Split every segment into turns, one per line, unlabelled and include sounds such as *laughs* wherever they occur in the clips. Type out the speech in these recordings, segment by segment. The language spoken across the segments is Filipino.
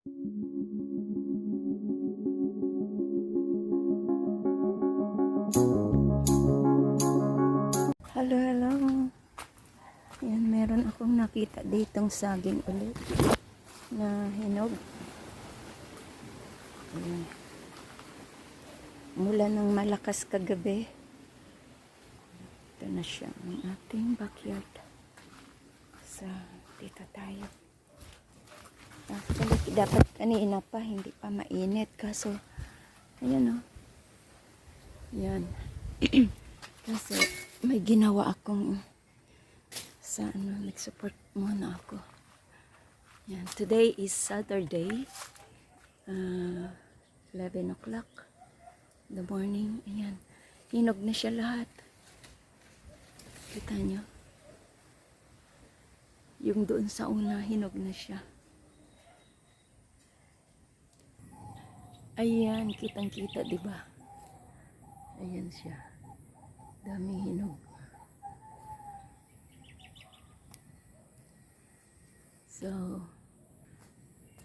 Hello, hello. Yan, meron akong nakita ditong saging ulit na hinog. Ayan. Mula ng malakas kagabi. Ito na siya, ang ating backyard. So, dito tayo. Actually, dapat kanina pa, hindi pa mainit. Kaso, ayan o. Yan. *clears throat* Kasi, may ginawa akong sa ano, nag-support muna ako. Yan. Today is Saturday. Uh, 11 o'clock. The morning. Ayan. Hinog na siya lahat. Kita nyo? Yung doon sa una, hinog na siya. Ayan, kitang-kita, di ba? Ayan siya. Daming hinog. So,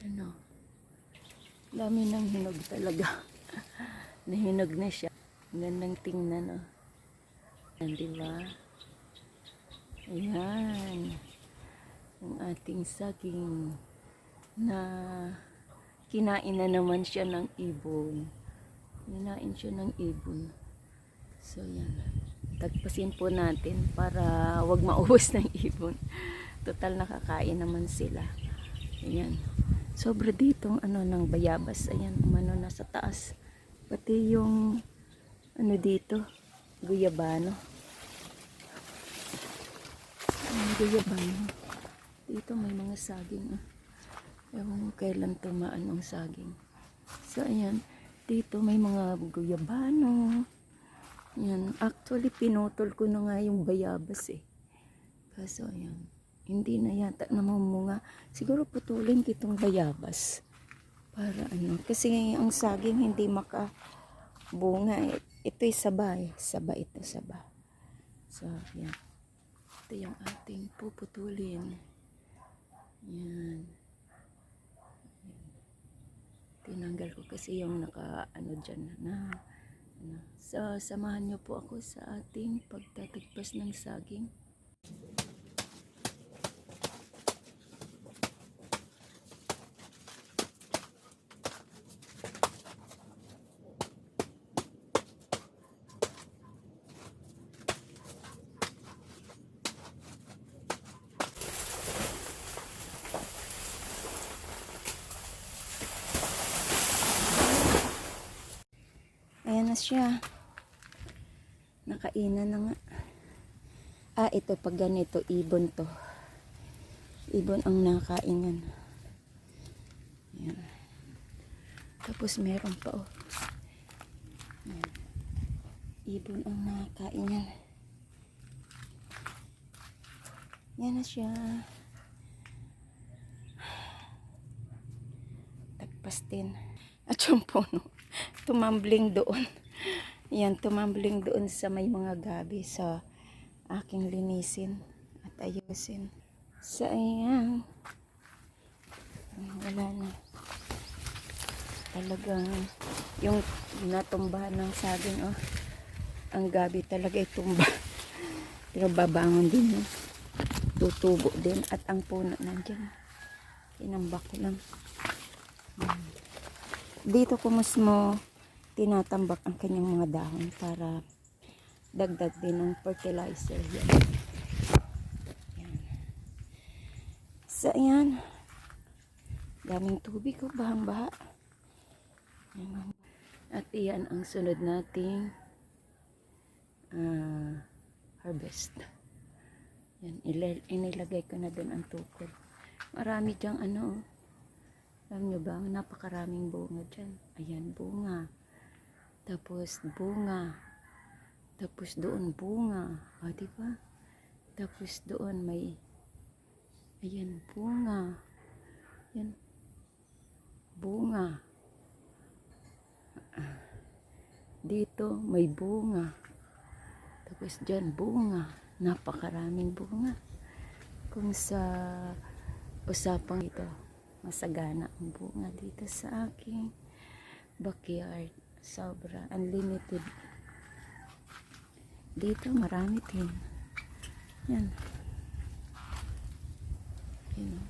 ano, dami ng hinog talaga. *laughs* Nahinog na siya. Ang Gandang tingnan, oh. Yan, di ba? Ayan. Ang ating saging na kinain na naman siya ng ibon. Kinain siya ng ibon. So, yan. Tagpasin po natin para wag maubos ng ibon. Total nakakain naman sila. Ayan. Sobra ditong ano ng bayabas. Ayan, umano na sa taas. Pati yung ano dito, guyabano. Ang guyabano. Dito may mga saging. ah. Ewan ko kailan tumaan ang saging. So, ayan. Dito may mga guyabano. Yan. Actually, pinutol ko na nga yung bayabas eh. Kaso, ayan. Hindi na yata namumunga. Siguro putulin kitong bayabas. Para ano. Kasi ang saging hindi makabunga eh. Ito'y sabay. Saba ito, saba. So, yan. Ito yung ating puputulin. Yan. Tinanggal ko kasi yung naka ano dyan na ano. So, samahan niyo po ako sa ating pagtatagpas ng saging. Ayan siya. Nakainan na nga. Ah, ito pag ganito, ibon to. Ibon ang nakainan. Ayan. Tapos meron pa oh. Ayan. Ibon ang nakainan. Yan na siya. Tagpastin. At yung puno tumambling doon. Yan, tumambling doon sa may mga gabi sa aking linisin at ayusin. So, ayan. Wala na. Talagang yung natumbahan ng saging, oh. Ang gabi talaga ay tumba. *laughs* Pero babangon din, oh. Tutubo din. At ang puno nandyan. Inambak ko lang. Dito ko mas mo tinatambak ang kanyang mga dahon para dagdag din ng fertilizer. Yan. Yan. So, ayan. Daming tubig ko, bahang-baha. Ayan. At iyan ang sunod nating ah, harvest. Yan, inilagay ko na doon ang tukod. Marami diyang ano, oh. alam nyo ba, napakaraming bunga dyan. Ayan, bunga. Tapos bunga. Tapos doon bunga. O, di ba? Tapos doon may ayan, bunga. Ayan. Bunga. Dito may bunga. Tapos dyan bunga. Napakaraming bunga. Kung sa usapang ito, masagana ang bunga dito sa aking backyard. Sobra, unlimited. Dito marami din. Yan. Yan.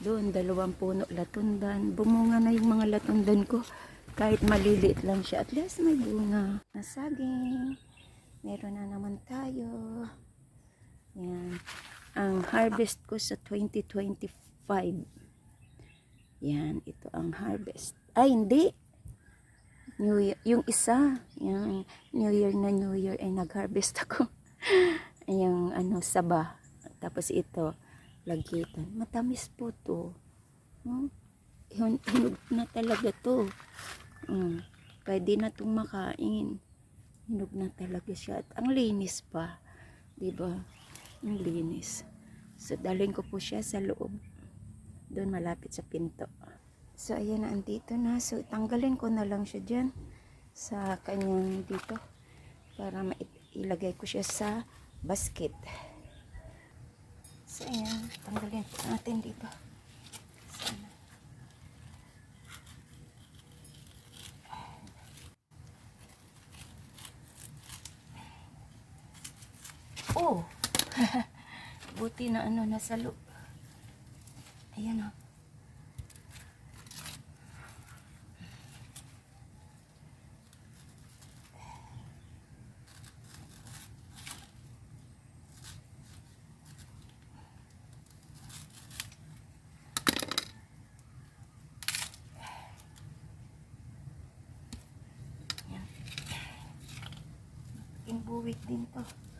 Doon, dalawang puno latundan. Bumunga na yung mga latundan ko. Kahit maliliit lang siya. At least may bunga. Nasaging. Meron na naman tayo. Yan. Ang harvest ko sa 2025. Yan. Ito ang harvest. Ay, hindi. New Year. Yung isa. Yung New Year na New Year ay nag-harvest ako. *laughs* yung ano, saba. Tapos ito, lagitan. Matamis po to. Hmm? Hin- Hinog na talaga to. Hmm. Pwede na itong makain. Hinog na talaga siya. At ang linis pa. ba? Ang linis. So, dalhin ko po siya sa loob. Doon malapit sa pinto. So, ayan na, andito na. So, tanggalin ko na lang siya dyan sa kanyang dito para mailagay ko siya sa basket. So, ayan. Tanggalin natin dito. Sana. Oh! *laughs* Buti na ano, nasa loob. Ayan o. Yan. Yung buwit din to.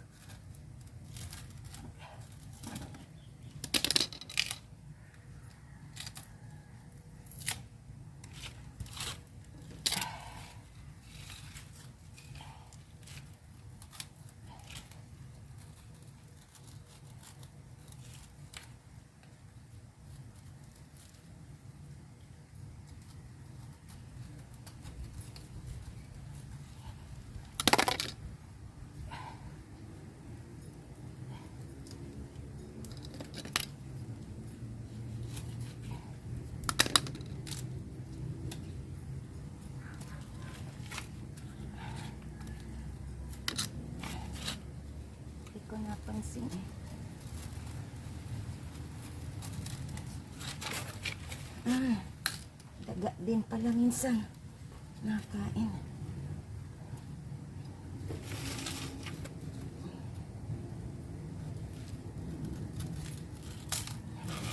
Napansin eh. Ah, daga din pala minsan. Nakain.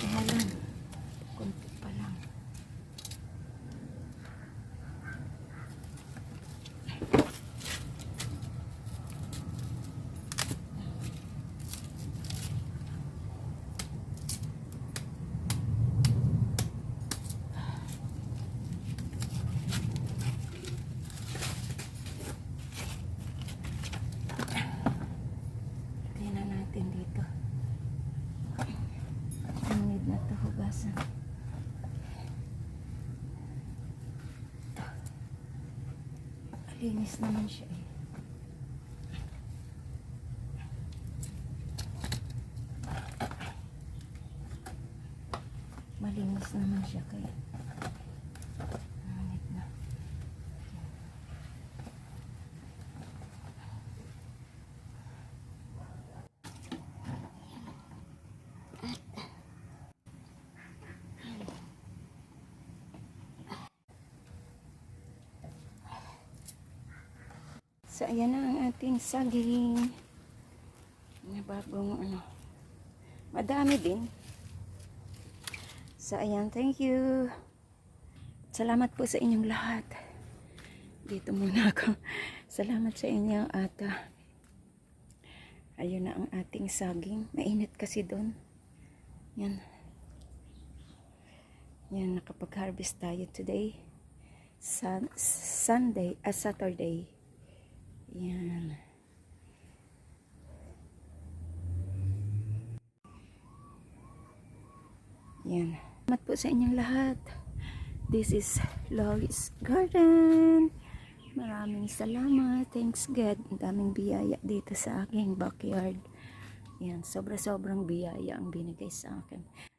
Kaya lang, kunti pa lang. Lagyan na natin dito. Ang need na ito hugasan. Ito. Malinis naman siya eh. Malinis naman siya kaya. So, ayan na ang ating saging. Na bagong ano. Madami din. So, ayan. Thank you. Salamat po sa inyong lahat. Dito muna ako. *laughs* Salamat sa inyo at ah, ayun na ang ating saging. Mainit kasi doon. Yan. Yan, nakapag-harvest tayo today. Sun, Sunday, ah, Saturday. Yan. Yan. Salamat po sa inyong lahat. This is Lois Garden. Maraming salamat. Thanks God. Ang daming biyaya dito sa aking backyard. Yan. Sobra-sobrang biyaya ang binigay sa akin.